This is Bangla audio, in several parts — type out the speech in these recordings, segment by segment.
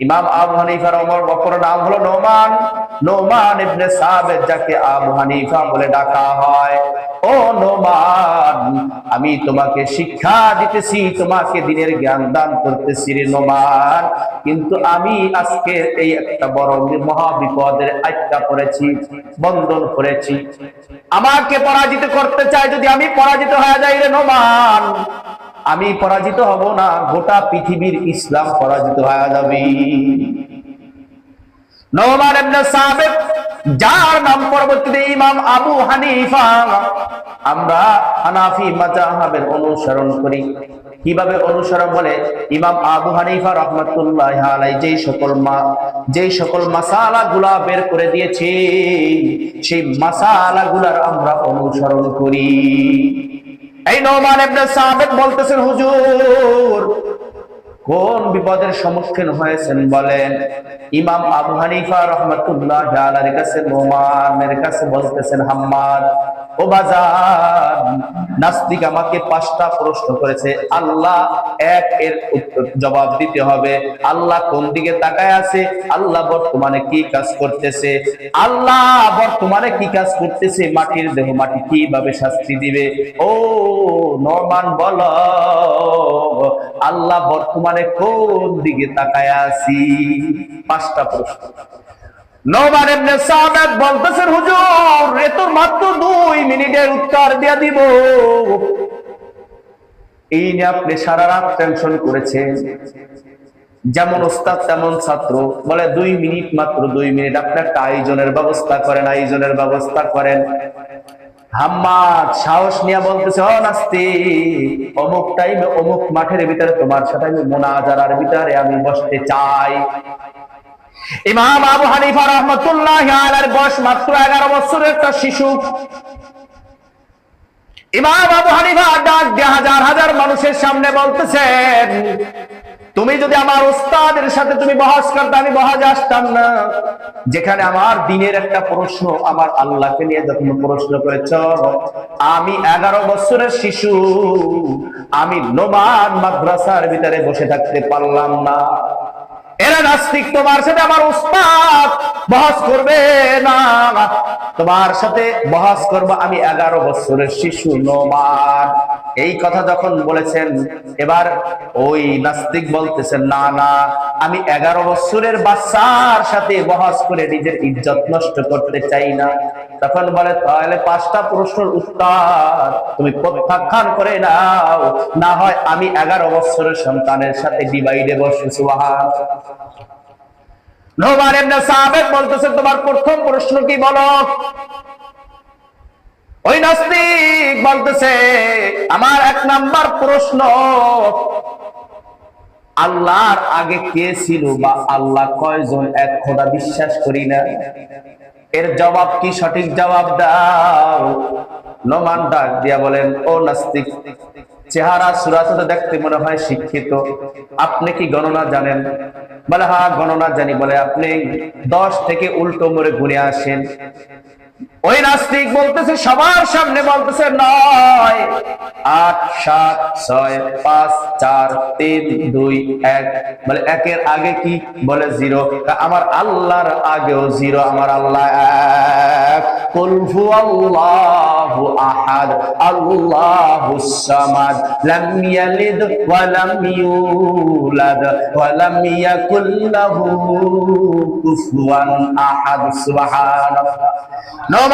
ইমাম আবু হানিফার অমর অপর নাম হলো নোমান। নোমান ইবনে সাবেদ যাকে আবু হানিফা বলে ডাকা হয়। ও নোমান, আমি তোমাকে শিক্ষা দিতেছি, তোমাকে দিনের জ্ঞান দান করতেছি রে নোমান। কিন্তু আমি আজকে এই একটা বড় মহা বিপদের আটকা পড়েছি, বন্ধন করেছি। আমাকে পরাজিত করতে চাই যদি আমি পরাজিত হয়ে যাই রে নোমান। আমি পরাজিত হব না, গোটা পৃথিবীর ইসলাম পরাজিত হয়ে যাবে। যার নাম পরবর্তীতে ইমাম আবু হানিফা, আমরা হানাফি মাযহাবের অনুসরণ করি। কীভাবে অনুসরণ বলে? ইমাম আবু হানিফা রহমতুল্লাহ আলাই যেই সকল মা, যেই সকল মাসালা গুলা বের করে দিয়েছে, সেই মাসালা গুলার আমরা অনুসরণ করি। এই নোমান সাবিত বলতেছেন, হুজুর, কোন বিপদের সম্মুখীন হয়েছেন বলেন? ইমাম আবু হানিফা রহমতুল্লাহ কাছে নোমানের কাছে বলতেছেন, হাম্মাদ, ও বাজার নাস্তিক আমাকে পাঁচটা প্রশ্ন করেছে। আল্লাহ এক এর জবাব দিতে হবে। আল্লাহ কোন দিকে তাকায় আছে? আল্লাহ বর্তমানে কি কাজ করতেছে? আল্লাহ বর্তমানে কি কাজ করতেছে? মাটির দেহ মাটি কীভাবে শাস্তি দিবে? ও নরমান বল, আল্লাহ বর্তমানে কোন দিকে তাকায় আছি? পাঁচটা প্রশ্ন। যেমন ওস্তাদ, তেমন ছাত্র। বলে দুই মিনিট মাত্র, দুই মিনিট। আপনি একটা আয়োজনের ব্যবস্থা করেন, আয়োজনের ব্যবস্থা করেন। হাম্মাদ সাহস নিয়ে বলতেছে, ও নাস্তি অমুক টাইমে অমুক মাঠের ভিতরে তোমার সাথে আমি মোনাজারার ভিতরে আমি বসতে চাই। ইমাম আবু হানিফা রহমতুল্লাহ আলার বয়স মাত্র এগারো বছরের একটা শিশু। ইমাম আবু হানিফা ডাক দিয়ে হাজার হাজার মানুষের সামনে বলতেছেন, তুমি যদি আমার উস্তাদের সাথে তুমি বহাস করতে, আমি বহাজ আসতাম না। যেখানে আমার দিনের একটা প্রশ্ন, আমার আল্লাহকে নিয়ে যখন প্রশ্ন করেছ, আমি এগারো বছরের শিশু, আমি নোমান মাদ্রাসার ভিতরে বসে থাকতে পারলাম না। এরা নাস্তিক, তোমার সাথে আমার উস্তাদ বহাস করবে না। তোমার সাথে বহাস করব আমি এগারো বছরের শিশু এই কথা যখন বলেছেন, এবার ওই নাস্তিক বলতেছেন, না না, আমি এগারো বছরের বাচ্চার সাথে করে নিজের ইজ্জত নষ্ট করতে চাই না। তখন বলে, তাহলে পাঁচটা প্রশ্নের উত্তর তুমি প্রত্যাখ্যান করে নাও। না হয় আমি এগারো বছরের সন্তানের সাথে ডিভাইডে বসে সুহান নোমান এমনি বলতেছে, তোমার প্রথম প্রশ্ন কি বলো? ওই নাস্তিক বলতেছে, আমার এক নাম্বার প্রশ্ন, আল্লাহর আগে কে ছিল বা আল্লাহ কয়জন, এক খোদা বিশ্বাস করি না। এর জবাব কি সঠিক জবাব দাও? নোমান ডাক দিয়া বলেন, ও নাস্তিক চেহারা সুরাচত দেখতে মনে হয় শিক্ষিত। আপনি কি গণনা জানেন? বলে হ্যাঁ গণনা জানি, বলে, আপনি দশ থেকে উল্টো মোড়ে ঘুরে আসেন। ওই নাস্তিক বলতেছে, সবার সামনে বলতেছে, নয়। আট, সাত, ছয়, পাঁচ, চার, তিন, দুই, এক। বলে, একের আগে কি? বলে, জিরো। আমার আল্লাহর আগেও জিরো, আমার আল্লাহ এক। আহাদ আল্লাহু ওয়া লাম ইউলাদ, ওয়া লাম ইয়াকুল লাহু কুফুয়ান আহাদ, সুবহানাল্লাহ।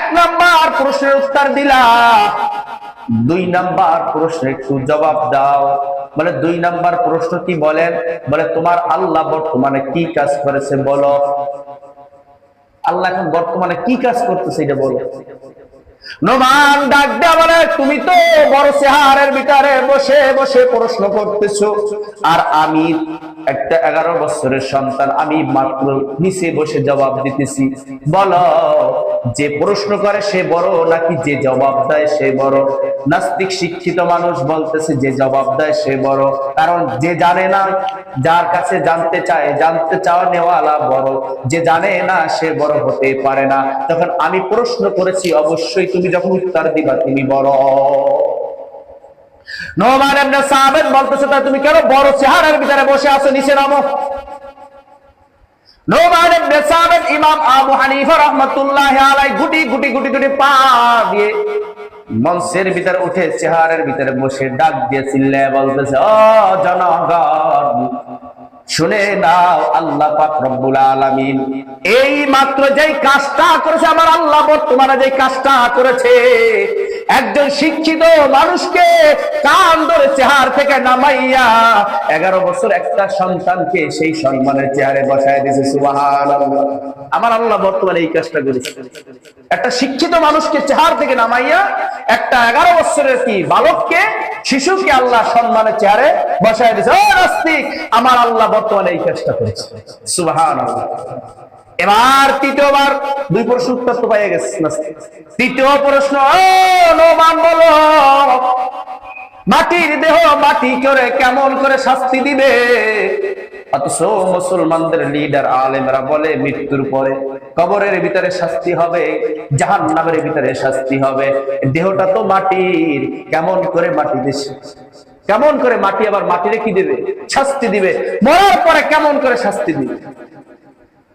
প্রশ্নের উত্তর দিলা। দুই নাম্বার প্রশ্ন একটু জবাব দাও। বলে দুই নাম্বার প্রশ্ন কি বলেন বলে, তোমার আল্লাহ বর্তমানে কি কাজ করেছে বলো? আল্লাহ এখন বর্তমানে কি কাজ করতেছে এটা বলো। নোমান ডাক দেয়া বলে, তুমি তো বড় চেহারের ভিতরে বসে বসে প্রশ্ন করতেছো। আর আমি একটা এগারো বছরের সন্তান, আমি মাত্র নিচে বসে জবাব দিতেছি। বলো, যে প্রশ্ন করে সে বড়, নাকি যে জবাব দেয় সে বড়? নাস্তিক শিক্ষিত মানুষ বলতেছে, যে জবাব দেয় সে বড়। কারণ যে জানে না, যার কাছে জানতে চায়, জানতে চাওয়া নেওয়ালা বড়। যে জানে না, সে বড় হতে পারে না। তখন আমি প্রশ্ন করেছি, অবশ্যই তুমি যখন উত্তর দিবা, তুমি বড়। বলতেছে, তা তুমি কেন বড় চেহারার ভিতরে বসে আছো? নিচে নামো। মঞ্চের ভিতরে উঠে চেহারের ভিতরে বসে ডাক দিয়ে বলতেছে, ও জনগণ শুনে নাও, আল্লাহ পাক রব্বুল আলামিন। এই মাত্র যেই কাজটা করেছে, আমার আল্লাহ বর্তমানে যেই কাজটা করেছে একজন শিক্ষিত মানুষকে কান ধরে চেহার থেকে নামাইয়া এগারো বছর একটা সন্তানকে সেই সম্মানের চেহারে বসায় দিয়েছে, সুবহানাল্লাহ। আমার আল্লাহ বর্তমানে এই কাজটা করেছে। একটা শিক্ষিত মানুষকে চেহার থেকে নামাইয়া একটা এগারো বছরের কি বালককে, শিশুকে আল্লাহ সম্মানের চেহারে বসায় দিয়েছে। ও নাস্তিক, আমার আল্লাহ বর্তমানে এই কাজটা করেছে। সুবহানাল্লাহ। এবার তৃতীয়বার দুই প্রশ্ন উত্তর তো পাইয়া গেছে। তৃতীয় প্রশ্ন বলো, মাটির দেহ মাটি করে কেমন করে শাস্তি দিবে? অথচ মুসলমানদের লিডার আলেমরা বলে, মৃত্যুর পরে কবরের ভিতরে শাস্তি হবে জাহান নামের ভিতরে শাস্তি হবে। দেহটা তো মাটির, কেমন করে মাটি দিছে কেমন করে মাটি, আবার মাটিরে কি দিবে? শাস্তি দিবে। মরার পরে কেমন করে শাস্তি দিবে?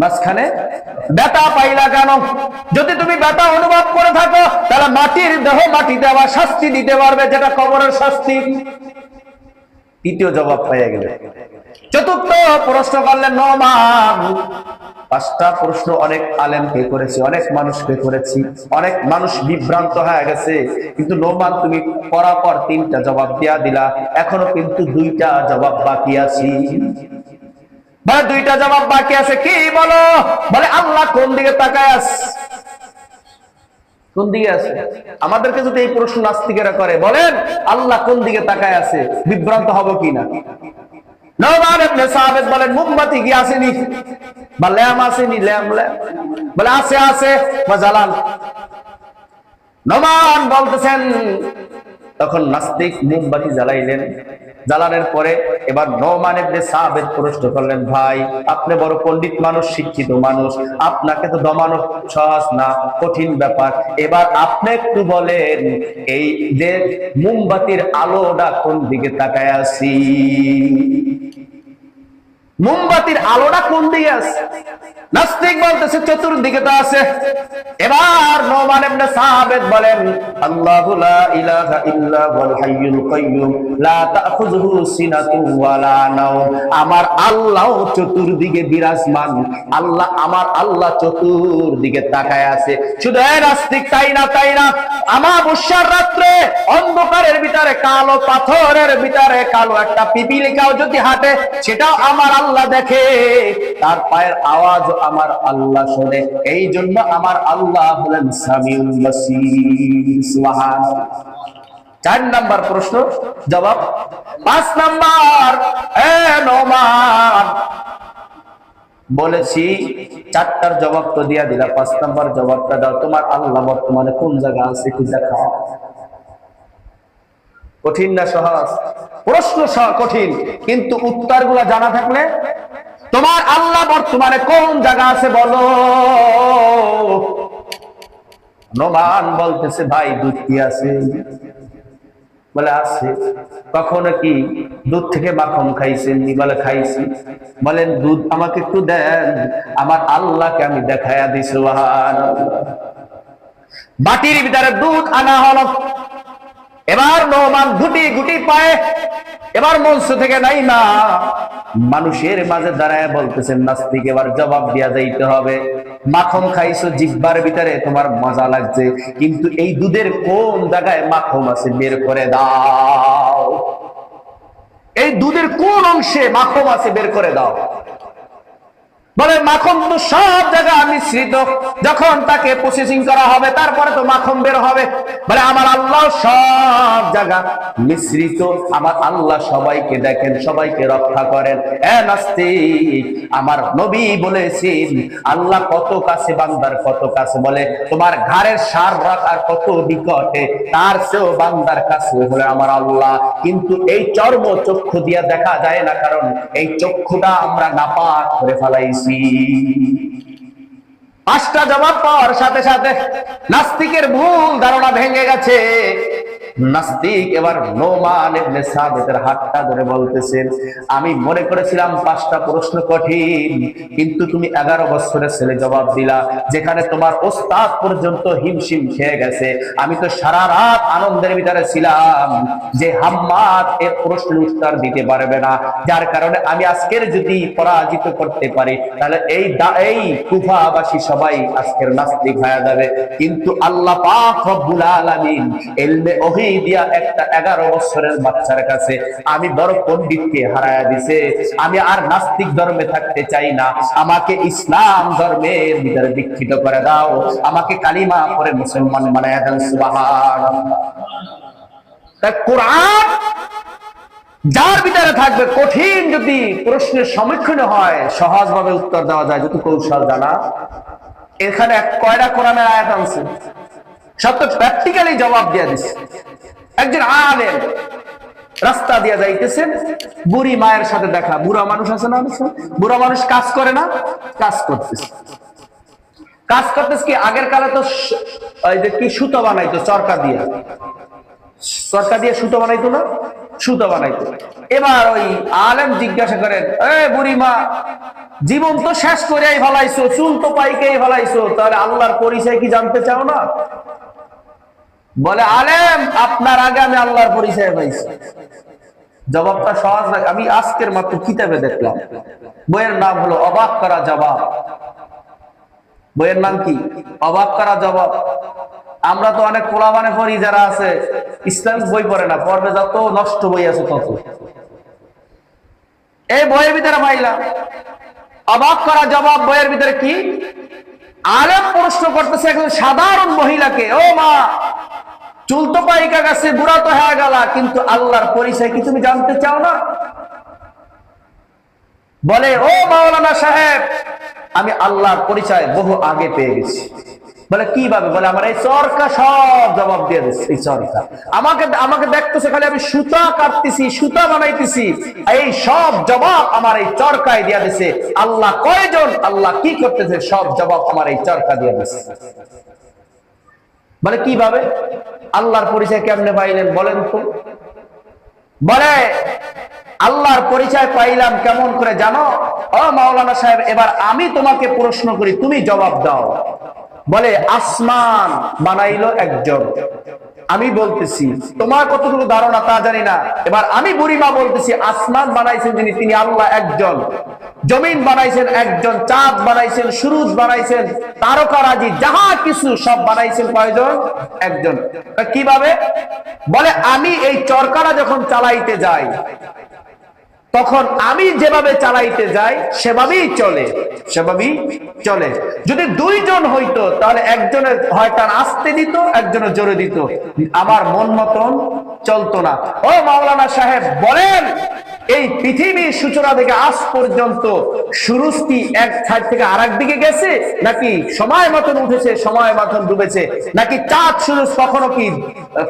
মাঝখানে ব্যথা পাইলা কেন? যদি তুমি ব্যথা অনুভব করে থাকো, তাহলে মাটির দেহ মাটিতে আবার শাস্তি দিতে পারবে, যেটা কবরের শাস্তি। তৃতীয় জবাব চতুর্থ প্রশ্ন করলেন পাঁচটা প্রশ্ন অনেক আলেমকে করেছি, অনেক মানুষকে করেছি, অনেক মানুষ বিভ্রান্ত হয়ে গেছে। কিন্তু নোমান, তুমি পরাপর তিনটা জবাব দিয়া দিলা। এখনও কিন্তু দুইটা জবাব বাকি আছি। বলে দুইটা জবাব বাকি আছে, কি বলো? বলে, আল্লাহ কোন দিকে তাকায় আস? কোন দিকে আছে? আমাদেরকে যদি এই প্রশ্ন নাস্তিকেরা করে, বলেন, আল্লাহ কোন দিকে তাকায় আছে? বিভ্রান্ত হব কি বলতেছেন, তখন নাস্তিক মোমবাতি জ্বালাইলেন। জ্বালানোর পরে এবার নমান যে প্রশ্ন করলেন, ভাই, আপনি বড় পণ্ডিত মানুষ, শিক্ষিত মানুষ, আপনাকে তো দমানো সহজ না, কঠিন ব্যাপার। এবার আপনি একটু বলেন, এই যে মোমবাতির আলোটা কোন দিকে তাকায় আছি? মোমবাতির আলোটা কোন দিকে আছে? নাস্তিক বলতেছে, চতুর্দিকে তো আছে। এবার নোমান ইবনে সাহাবেদ বলেন, আল্লাহু ইলাহা ইল্লা হুয়াল হাইয়ুল কাইয়্যুম লা তাখুযুহু সিনাতুন ওয়ালা নাওম। আমার আল্লাহ চতুর্দিকে বিরাজমান। আল্লাহ, আমার আল্লাহ চতুর্দিকে তাকায় আছে। শুধু এই নাস্তিক তাই না তাই না? আমাবস্যার রাত্রে অন্ধকারের ভিতরে, কালো পাথরের ভিতরে কালো একটা পিপিলিকাও যদি হাঁটে, সেটাও আমার আল্লাহ দেখে, তার পায়ের আওয়াজ আমার আল্লাহ শোনে। এই জন্য আমার আল্লাহ হলেন চার নাম্বার প্রশ্ন, জবাব, পাঁচ নাম্বার। বলেছি, চারটার জবাব তো দিয়া দিলা, পাঁচ নাম্বার জবাবটা দাও। তোমার আল্লাহ বর্তমানে কোন জায়গা আছে কি দেখাও। কঠিন না সহজ? প্রশ্ন কঠিন। কিন্তু উত্তরগুলা জানা থাকলে তোমার আল্লাহ বর্তমানে কোন জায়গা আছে বলো? নোমান বলতেছে, ভাই, দুধ কি আছে? বলে, আছে। কখনো কি দুধ থেকে মাখন খাইছেন? বলে, খাইছি। বলেন, দুধ আমাকে একটু দেন। আমার আল্লাহকে আমি দিই সুবহানাল্লাহ। বাটির ভিতরে দুধ আনা হলো। এবার নোমান গুটি গুটি পায়ে। এবার মঞ্চ থেকে নাই না। মানুষের মাঝে দাঁড়ায় বলতেছেন নাস্তিক, এবার জবাব দিয়া যাইতে হবে। মাখন খাইছো জিব্বার ভিতরে, তোমার মজা লাগছে। কিন্তু এই দুধের কোন জায়গায় মাখন আছে, বের করে দাও। এই দুধের কোন অংশে মাখন আছে, বের করে দাও। বলে, মাখন তো সব জায়গায় মিশ্রিত। যখন তাকে প্রসেসিং করা হবে, তারপরে তো মাখন বের হবে। বলে, আমার আল্লাহ সব জায়গা মিশ্রিত। আমার আল্লাহ সবাইকে দেখেন, সবাইকে রক্ষা করেন। আমার নবী বলেছেন, আল্লাহ কত কাছে বান্দার কত কাছে? বলে, তোমার ঘাড়ের সার রাখার কত নিকটে তার চেয়েও বান্দার কাছে। হলে আমার আল্লাহ, কিন্তু এই চর্ম চক্ষু দিয়া দেখা যায় না, কারণ এই চক্ষুটা আমরা নাপাক করে ফেলাইছি। পাঁচটা জবাব পাওয়ার সাথে সাথে নাস্তিকের ভুল ধারণা ভেঙে গেছে। নাস্তিক এবার নোমান ইবনে সাবিতের হাতটা ধরে বলতেছেন, আমি মনে করেছিলাম পাঁচটা প্রশ্ন কঠিন, কিন্তু তুমি এগারো বছরের ছেলে জবাব দিলা, যেখানে তোমার ওস্তাদ পর্যন্ত হিমশিম খেয়ে গেছে। আমি তো সারা রাত আনন্দের ভিতরে ছিলাম যে হাম্মাদ এর প্রশ্নের উত্তর দিতে পারবে না। যার কারণে আমি আজকের যদি পরাজিত করতে পারি, তাহলে এই এই কুফাবাসী সবাই আজকের নাস্তিক হয়ে যাবে। কিন্তু আল্লাহ পাক রব্বুল আলামিন দিয়া একটা 11 বছরের বাচ্চার কাছে আমি বড় দিছে। আমি আর নাস্তিক ধর্মে থাকতে চাই না। আমাকে ইসলাম ধর্মের ভিতরে দীক্ষিত করে দাও। আমাকে কালিমা পরে মুসলমান বানায়া দেন কোরআন যার ভিতরে থাকবে, কঠিন যদি প্রশ্নের সম্মুখীন হয়, সহজভাবে উত্তর দেওয়া যায়। যদি কৌশল জানা। এখানে কয়টা কোরআনের আয়াত আনছে? তো প্র্যাকটিক্যালি জবাব দিয়ে দিচ্ছে একজন আলেম রাস্তা দিয়ে যাইতেছেন, বুড়ি মায়ের সাথে দেখা। বুড়া মানুষ আছে না বুড়া মানুষ কাজ করে না, কাজ করতেছে। কাজ করতেছে কি? আগের কালে তো কি সুতো বানাইতো, চরকা দিয়ে। সরকার দিয়ে সুতো বানাইতো না? সুতো বানাইতো। এবার ওই আলেম জিজ্ঞাসা করেন এ বুড়িমা জীবন তো শেষ করেই ফলাইছো, চুল তো পাইকেই ফলাইছো, তাহলে আল্লাহর পরিচয় কি জানতে চাও না? বলে, আলেম, আপনার আগে আমি আল্লাহর পরিচয় পাইছি। জবাবটা সহজ না, আমি আজকের মাত্র কিতাবে দেখলাম। বইয়ের নাম হলো অবাক করা জবাব। বইয়ের নাম কি? অবাক করা জবাব। আমরা তো অনেক পোলাবানে পড়ি, যারা আছে ইসলামিক বই পড়ে না, পড়বে যত নষ্ট বই আছে তত। এই বইয়ের ভিতরে পাইলাম। অবাক করা জবাব বইয়ের ভিতরে কি? আলেম প্রশ্ন করতেছে একজন সাধারণ মহিলাকে, ও মা চুল তো পাইকা গেছে, বুড়া তো হয়ে গেল, কিন্তু আল্লাহর পরিচয় কি তুমি জানতে চাও না? বলে, ও মাওলানা সাহেব, আমি আল্লাহর পরিচয় বহু আগে পেয়ে গেছি। বলে, কীভাবে? বলে, আমার এই চরকা সব জবাব দিয়ে দিচ্ছে, এই চরকা। আমাকে আমাকে দেখতেছে, খালি আমি সুতা কাটতেছি, সুতা বানাইতেছি, এই সব জবাব আমার এই চরকায় দিয়া দিছে। আল্লাহ কয়জন, আল্লাহ কি করতেছে, সব জবাব আমার এই চরকা দিয়ে দিছে বলে, কীভাবে? আল্লাহর পরিচয় কেমনে পাইলেন বলেন তো। বলে, আল্লাহর পরিচয় পাইলাম কেমন করে জানো? ও মাওলানা সাহেব, এবার আমি তোমাকে প্রশ্ন করি, তুমি জবাব দাও। বলে, আসমান বানাইলো একজন। আমি বলতেছি, তোমার কতটুকু ধারণা তা জানি না। এবার আমি বুড়িমা বলতেছি, আসমান বানাইছেন যিনি, তিনি আল্লাহ একজন। জমিন বানাইছেন একজন, চাঁদ বানাইছেন, সুরুজ বানাইছেন তারকারাজি যাহা কিছু সব বানাইছেন কয়জন? একজন। কীভাবে? বলে, আমি এই চরকারা যখন চালাইতে যাই তখন আমি যেভাবে চালাইতে যাই, সেভাবেই চলে সেভাবেই চলে। যদি দুইজন হইতো, তাহলে একজনের হয়তো আসতে দিত, একজনের জোরে দিত। আমার মন মতন চলতো না। ও মাওলানা সাহেব, বলেন, এই পৃথিবীর সূচনা থেকে আজ পর্যন্ত সুরুজ কি এক সাইড থেকে আর দিকে গেছে, নাকি সময় মতন উঠেছে, সময় মতন ডুবেছে? নাকি চাঁদ সুরুজ কখনো কি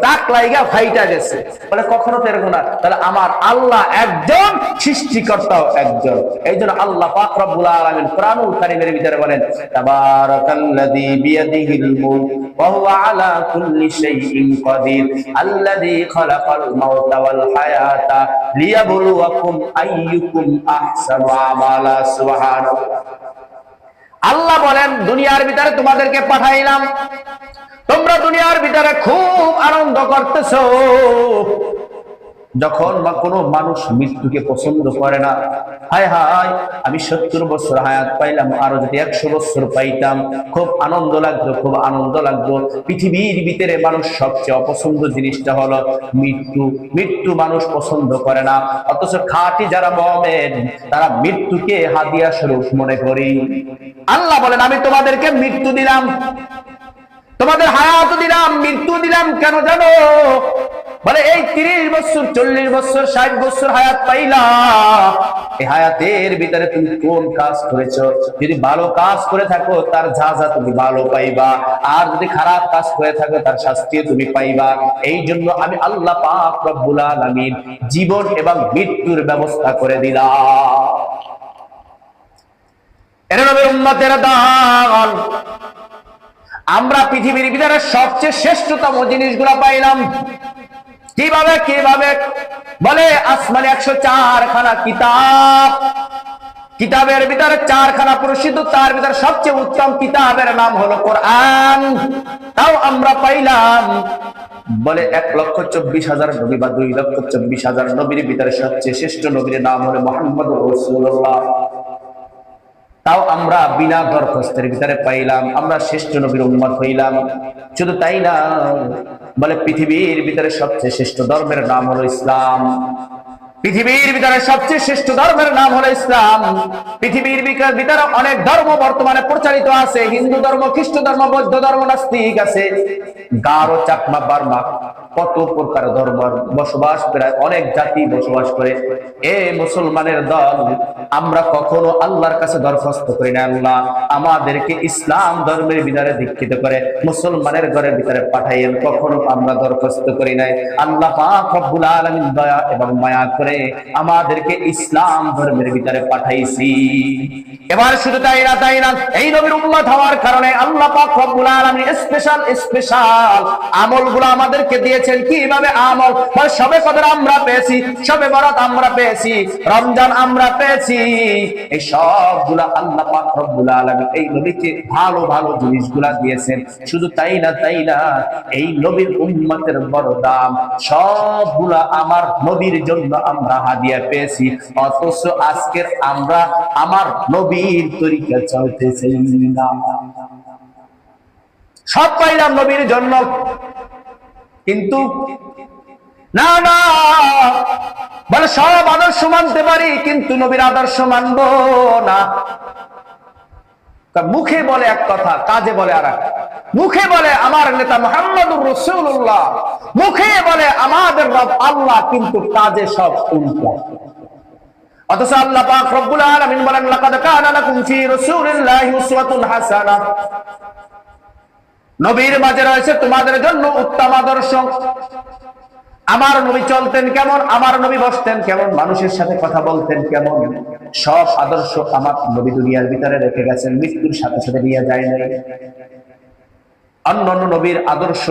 তাক লাইগা ফাইটা গেছে। বলে, কখনো এরকম না। তাহলে আমার আল্লাহ একজন, সৃষ্টিকর্তাও একজন। এই জন্য আল্লাহ পাক রব্বুল আলামিন কোরআনুল কারীমের ভিতরে বলেন, তাবারাকাল্লাযী বিয়াদিহিল মুলক, ওয়া হুয়া আলা কুল্লি শাইইন কাদির, আল্লাযী খালাকাল মাউতা ওয়াল হায়াতা লিয়াবলুয়াকুম আইয়ুকুম আহসানু আমালা। সুবহানাল্লাহ। আল্লাহ বলেন, দুনিয়ার ভিতরে তোমাদেরকে পাঠাইলাম। তোমরা দুনিয়ার ভিতরে খুব আনন্দ করতেছো। যখন বা কোনো মানুষ মৃত্যুকে পছন্দ করে না, হায় হায়, আমি সত্তর বছর হায়াত পাইলাম, আরও যদি একশো বছর পাইতাম, খুব আনন্দ লাগতো, খুব আনন্দ লাগতো। পৃথিবীর ভিতরে মানুষ সবচেয়ে অপছন্দ জিনিসটা হলো মৃত্যু। মৃত্যু মানুষ পছন্দ করে না। অথচ খাঁটি যারা মমেন, তারা মৃত্যুকে হাদিয়া স্বরূপ মনে করি। আল্লাহ বলেন, আমি তোমাদেরকে মৃত্যু দিলাম। তোমাদের হায়াত দিলাম, মৃত্যু দিলাম কেন জানো? বলে, এই তিরিশ বছর, চল্লিশ বছর, ষাট বছর হায়াত পাইলা। এই হায়াতের ভিতরে তুমি কোন কাজ করেছ? যদি ভালো কাজ করে থাকো, তার যা যা তুমি ভালো পাইবা। আর যদি খারাপ কাজ করে থাকো, তার শাস্তিও তুমি পাইবা। এই জন্য আমি আল্লাহ পাক রব্বুল আলামিন জীবন এবং মৃত্যুর ব্যবস্থা করে দিলাম। এর নবীর উম্মতের দান আমরা পৃথিবীর ভিতরে সবচেয়ে শ্রেষ্ঠতম জিনিসগুলো পাইলাম। কীভাবে? কীভাবে? বলে আসমানে একশো চারখানা কিতাব। কিতাবের ভিতরে চারখানা প্রসিদ্ধ, তার ভিতরে সবচেয়ে উত্তম কিতাবের নাম হলো কোরআন। তাও আমরা পাইলাম, বলে এক লক্ষ চব্বিশ হাজার নবী বা দুই লক্ষ চব্বিশ হাজার নবীর ভিতরে সবচেয়ে শ্রেষ্ঠ নবীর নাম হলো মোহাম্মদ রসুল্লাহ তাও আমরা বিনা দরখাস্তের ভিতরে পাইলাম, আমরা শ্রেষ্ঠ নবীর উন্মত হইলাম। শুধু তাই না, বলে পৃথিবীর ভিতরে সবচেয়ে শ্রেষ্ঠ ধর্মের নাম হলো ইসলাম। পৃথিবীর ভিতরে সবচেয়ে শ্রেষ্ঠ ধর্মের নাম হলো ইসলাম। পৃথিবীর ভিতরে অনেক ধর্ম বর্তমানে প্রচারিত আছে। হিন্দু ধর্ম, খ্রিস্ট ধর্ম, বৌদ্ধ ধর্ম নাস্তিক আছে। গারো চাকমা বার্মা কত প্রকার ধর্ম বসবাস প্রায় অনেক জাতি বসবাস করে। এ মুসলমানের দল, আমরা কখনো আল্লাহর কাছে দরখাস্ত করি না, আল্লাহ আমাদেরকে ইসলাম ধর্মের ভিতরে দীক্ষিত করে মুসলমানের ঘরের ভিতরে পাঠাইয়েন। কখনো আমরা দরখাস্ত করি নাই। আল্লাহ দয়া এবং মায়া করে আমাদেরকে ইসলাম ধর্মের ভিতরে পাঠাইছি। এবার শুধু তাই না তাই না, এই নবীর উম্মত হওয়ার কারণে আল্লাহ পাক রব্বুল আলামিন স্পেশাল স্পেশাল আমলগুলো আমাদেরকে দিয়েছেন। কীভাবে আমল? মানে সবে কদর আমরা পেয়েছি, সবে বরাত আমরা পেয়েছি, রমজান আমরা পেয়েছি। এই সবগুলা আল্লাহ পাক রব্বুল আলামিন এই নবীকে ভালো ভালো জিনিসগুলা দিয়েছেন। শুধু তাই না তাই না, এই নবীর উম্মতের বড় দাম সবগুলা আমার নবীর জন্য আমরা হাদিয়া পেয়েছি। অথচ আজকের আমরা আমার নবীর তরিকা চলতেছি। না সব পাইলাম নবীর জন্য। কিন্তু না না, বলে সব আদর্শ মানতে পারি, কিন্তু নবীর আদর্শ মানব না। মুখে বলে এক কথা, কাজে বলে আর এক। মুখে বলে আমার নেতা মোহাম্মদুর রসুল্লাহ মুখে বলে আমাদের রব আল্লাহ, কিন্তু কাজে সব উল্টা। অথচ আল্লাহ পাক রব্বুল আলামিন বলেন, লাকাদ কানা লাকুম ফি রাসূলিল্লাহি উসওয়াতুন হাসানাহ নবীর মাঝে রয়েছে তোমাদের জন্য উত্তম আদর্শ। আমার নবী চলতেন কেমন? আমার নবী বসতেন কেমন? মানুষের সাথে কথা বলতেন কেমন? সব আদর্শ আমার নবী দুনিয়ার ভিতরে রেখে গেছেন, মৃত্যুর সাথে সাথে নিয়ে যায় নাই। অন্য অন্য নবীর আদর্শ।